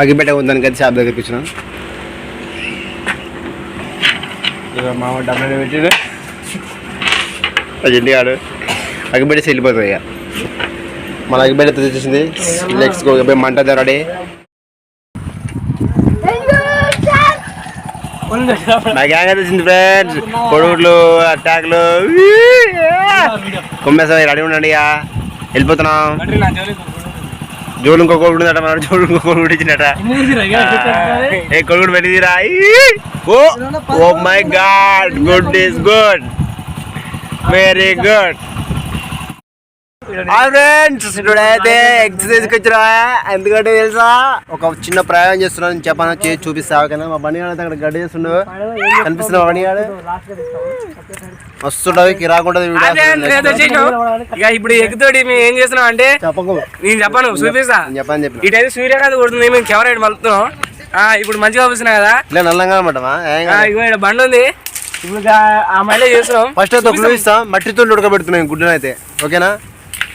అగిపెట్ట ఉందని కదా షాప్ దగ్గరికి వచ్చినాం. ఇక మామ డబ్బులు పెట్టిన అజెంటి ఆడు అగిపెట్టి వెళ్ళిపోతుంది ఇక. మన అగిపెట్ట తెచ్చేసింది. లెగ్స్ మంట రెడీ. నా గ్యాంగ్ తెచ్చింది ఫ్రెండ్స్ కొడుకులు అటాక్లు కుమ్మేసా రెడీ ఉండండి ఇక. వెళ్ళిపోతున్నాం. జోలు ఇంకో కొడుకు ఉందట మన జోలు ఇంకో కొడుకు ఇచ్చినట ఏ కొడుకు పెట్టిదిరా? Oh oh my god good is good. Very good friends ఇప్పుడైతే ఎక్సర్సైజ్కి వచ్చినా. ఎందుకంటే తెలుసా? ఒక చిన్న ప్రయోగం చేస్తున్నాను చెప్పాను చేసి చూపిస్తా. ఓకేనా? మా బండి అక్కడ గడ్డ చేస్తుండవు కనిపిస్తున్నా బండి గాడు మస్తు ఉంటుంది కిరాకు ఉంటుంది వీడియో ఇక ఇప్పుడు ఎగ్గుతోటి మేము ఏం చేస్తున్నాం అంటే నేను చెప్పాను చూపిస్తా. నేను చెప్పని చెప్పిన. ఇటైతే సూర్యకాంతి కొడుతుంది మేము కెమెరా మలుపుతున్నాం ఆ, ఇప్పుడు మంచిగా చూపిస్తున్నా కదా. ఇట్లా నల్లంగా అనమాటమా ఆ, ఇగో ఇక్కడ బండి ఉంది. ఇప్పుడు ఆ మైలో చేస్తున్నాం. ఫస్ట్ అయితే ఒక ఇస్తాం మట్టితో ఉడకబెడుతున్నాం గుడ్డను అయితే. ఓకేనా?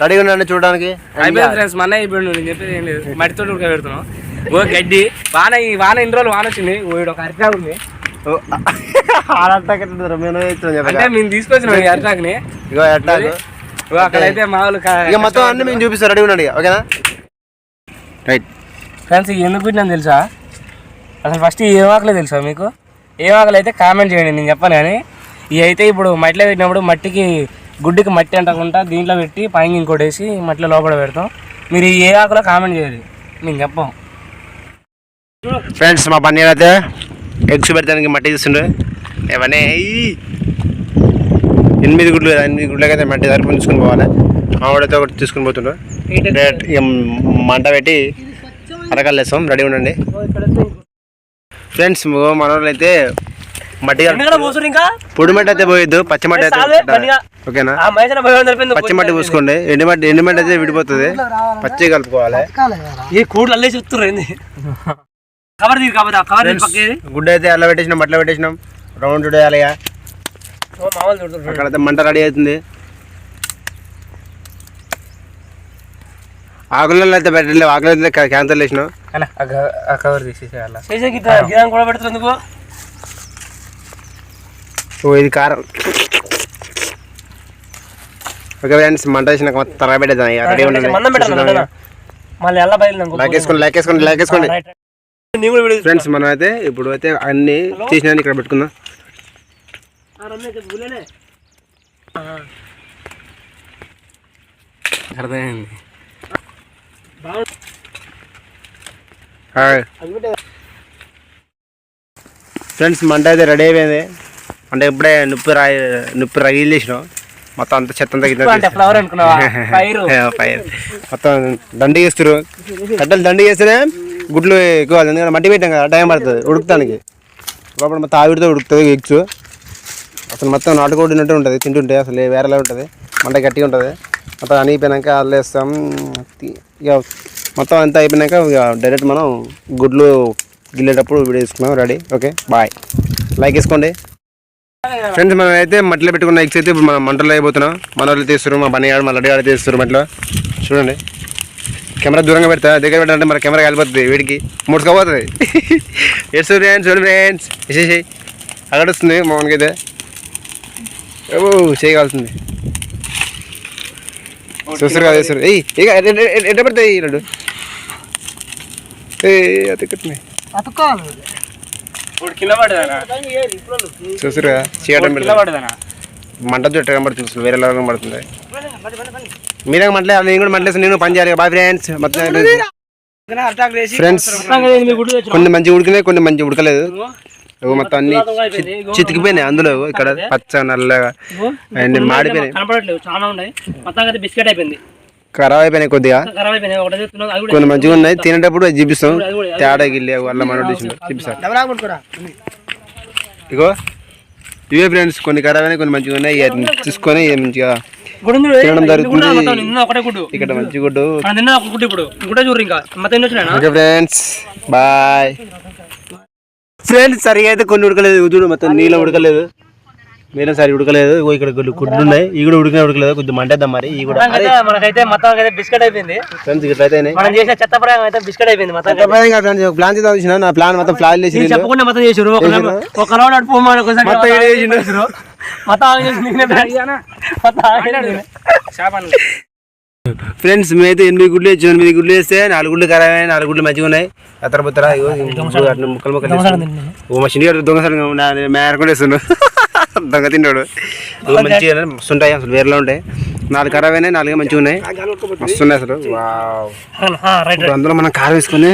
రెడీగా ఉండండి చూడడానికి. అయిపోయింది ఫ్రెండ్స్ మన ఇప్పుడు నేను చెప్పేది ఏం లేదు. మట్టితో ఉడకబెడుతున్నాం. ఓ గడ్డి వాన ఈ వాన ఇన్ని రోజులు వాన వచ్చింది. ఒక అరిటాక్ ఉంది. మేము అంటే. మేము తీసుకొచ్చినాం అరిటాక్ని ఇగో అక్కడైతే ఇక మొత్తం అన్ని మేము చూపిస్తాం రెడీ ఉండండి ఓకేనా? రైట్. ఫ్రెండ్స్ ఎందుకు తెలుసా? అసలు ఫస్ట్ ఏ ఆకలే తెలుసా మీకు? ఏ ఆకలి అయితే కామెంట్ చేయండి నేను చెప్పాను కానీ ఇవి అయితే ఇప్పుడు మట్టిలో పెట్టినప్పుడు మట్టికి గుడ్డికి మట్టి అంటకుండా దీంట్లో పెట్టి పైన ఇంకోటి వేసి మట్టిలో లోపల పెడతాం. మీరు ఏ ఆకులో కామెంట్ చేయాలి నేను చెప్పాం ఫ్రెండ్స్ మా పన్నీర్ అయితే ఎగ్స్ పెడతానికి మట్టి తీస్తుండే. ఈ ఎనిమిది గుడ్లు కదా, ఎనిమిది గుడ్లకి అయితే మట్టి సరిపోయి తీసుకుని పోవాలి. మామిడితో ఒకటి తీసుకుని పోతుండ్రు డైరెక్ట్ ఇక మంట పెట్టి అరకాలు వేస్తాం. రెడీ ఉండండి. ఫ్రెండ్స్ మన వాళ్ళు అయితే మట్టి కలుపు- ఇంకా? పొడి మట్టి అయితే పోయొద్దు పచ్చి మట్టి అయితే. ఓకేనా? ఆ మైసన భయం సరిపోయింది పచ్చి మట్టి పూసుకోండి. ఎండి మట్టి ఎండి మట్టి అయితే విడిపోతుంది. పచ్చి కలుపుకోవాలి. ఈ కూడు అల్లే చూస్తున్నారు కవర్ తీరు కాబట్టి ఆ కవర్ పక్కేది గుడ్డ అయితే అల్ల పెట్టేసినాం మట్టిలో పెట్టేసినాం. రౌండ్ చూడుతున్నారు అక్కడైతే మంట రెడీ అవుతుంది. ఆకులలో అయితే పెట్టలేదు ఆకులు అయితే క్యాన్సల్ చేసినాం. కవర్ తీసేసేయాల? కూడా పెడుతుంది ఓ ఇది కారం. ఓకే ఫ్రెండ్స్ మంట వేసినాక మొత్తం తరగా పెట్టేద్దాం ఇక రెడీ ఉండండి. మళ్ళీ ఎలా బయలు లాకేసుకోండి లాకేసుకోండి లాకేసుకోండి ఫ్రెండ్స్ మనం అయితే ఇప్పుడు అయితే అన్ని చేసిన ఇక్కడ పెట్టుకుందాం. అర్థమైంది. ఫ్రెండ్స్ మంట అయితే రెడీ అయిపోయింది. అంటే ఇప్పుడే నిప్పు రాయి నిప్పు రగిలి చేసినాం. మొత్తం అంత చెత్త అంతా కింద అంటే ఫ్లవర్ అనుకున్నావా? పైరు. పైరు. మొత్తం దండి చేస్తారు కట్టెలు దండి చేస్తేనే గుడ్లు ఎక్కువ ఎందుకంటే మట్టి పెట్టాం కదా టైం పడుతుంది ఉడుకుతానికి. లోపల మొత్తం ఆవిరితో ఉడుకుతుంది ఎగ్స్. అసలు మొత్తం నాటుకోడినట్టు ఉంటుంది తింటుంటే అసలు వేరేలా ఉంటుంది. మంట గట్టిగా ఉంటుంది. మొత్తం అనిగిపోయినాక అల్లేస్తాం. ఇక మొత్తం అంతా అయిపోయినాక ఇక డైరెక్ట్ మనం గుడ్లు గిల్లేటప్పుడు వీడియో తీసుకున్నాం రెడీ? ఓకే? బాయ్. లైక్ వేసుకోండి. ఫ్రెండ్స్ మనం అయితే మట్టిలో పెట్టుకున్న ఎగ్స్ అయితే ఇప్పుడు మనం మంటలో అయిపోతున్నాం. మన వాళ్ళు తీస్తారు మా బన్నీ గారు మా లడ్డు గారు తీస్తారు మట్టిలో. చూడండి. కెమెరా దూరంగా పెడతా దగ్గర పెట్టాలంటే మన కెమెరా కాలిపోతుంది వీడికి. ముడుచుకోపోతుంది. Yes friends. చూడండి ఫ్రెండ్స్ వేసేసి అక్కడ వస్తుంది మామూలుగా ఓ చేయగలుగుతుంది. చూస్తారు కదా చూస్తారు ఏయ్ ఇక ఎట్ట పెడతాయి ఏ అతికట్టినాయి ఇప్పుడు కింద పెడతారు పడదానా? మంట చుట్టూ కనబడుతుంది అసలు వేరే లాగా కనబడుతుంది. మీరే మట్లే నేను కూడా మట్లేసి నేను పని చేయాలి. బాయ్ ఫ్రెండ్స్ మొత్తం ఫ్రెండ్స్ కొన్ని మంచి ఉడికినాయి కొన్ని మంచి ఉడకలేదు. మొత్తం అన్ని చితికిపోయినాయి అందులో. ఇక్కడ పచ్చ నల్లగా అన్ని మాడిపోయినాయి. కనపడట్లేదు. చాలా ఉన్నాయి. మొత్తం అయితే బిస్కెట్ అయిపోయింది. ఖరాబ్ అయిపోయినాయి కొద్దిగా. కొన్ని మంచిగా ఉన్నాయి తినేటప్పుడు చూపిస్తాం. తేడా గిల్లి వల్ల మన చూపిస్తాం. ఇగో ఇవే ఫ్రెండ్స్ కొన్ని ఖరాబ్ అయినాయి కొన్ని మంచిగా ఉన్నాయి తీసుకొని మంచిగా తినడం జరుగుతుంది. నిన్న ఒకటే గుడ్డు. ఇక్కడ మంచి గుడ్డు. ఒక గుడ్డు ఇప్పుడు. గుడ్డ చూడు ఇంకా. మొత్తం ఓకే ఫ్రెండ్స్ బాయ్. ఫ్రెండ్స్ సరిగా అయితే కొన్ని ఉడకలేదు. చూడు మొత్తం నీళ్ళ ఉడకలేదు. మీరు సరి ఉడకలేదు. ఇక్కడ గుడ్లు గుడ్లు ఉన్నాయి. ఈ కూడా ఉడికిన ఉడకలేదు. కొద్దిగా మంటేద్దాం మరి. ఈ కూడా. మనకైతే మొత్తం అయితే బిస్కెట్ అయిపోయింది. ఫ్రెండ్స్ ఇట్లా అయితే మనం చేసే చెత్త ప్రయోగం అయితే బిస్కెట్ అయిపోయింది మొత్తం ప్లాన్ చేద్దాం చూసిన. నా ప్లాన్ మొత్తం ఫ్లాల్ చేసి చెప్పకుండా మొత్తం చేసారు ఒక రౌండ్ మొత్తం ఫ్రెండ్స్ మేమైతే ఎనిమిది గుడ్లు వేసి. ఎనిమిది గుడ్లు వేస్తే నాలుగు గుడ్లు ఖరాబ్ అయినాయి నాలుగు గుడ్లు మంచిగా ఉన్నాయి. అతర బుత్తర ముక్కలు ముక్కలు. ఓ మా చిన్న దొంగసారి మేరకుండా వేస్తుండు దొంగ ఇగో మంచిగా మస్తు ఉంటాయి అసలు వేరేలో ఉంటాయి. నాలుగు ఖరాబ్ అయినాయి నాలుగే మంచిగా ఉన్నాయి. మస్తు ఉన్నాయి అసలు. అందులో మనం కారం వేసుకొని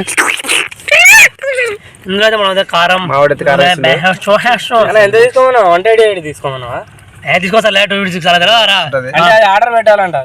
ఇందులో అయితే మనం కారం మామిడి కారం. ఎంత తీసుకోమన్నావు? వన్ ఎయిటీ ఎయిట్ లేట్ సిక్స్ అలా అది ఆర్డర్ పెట్టాలంట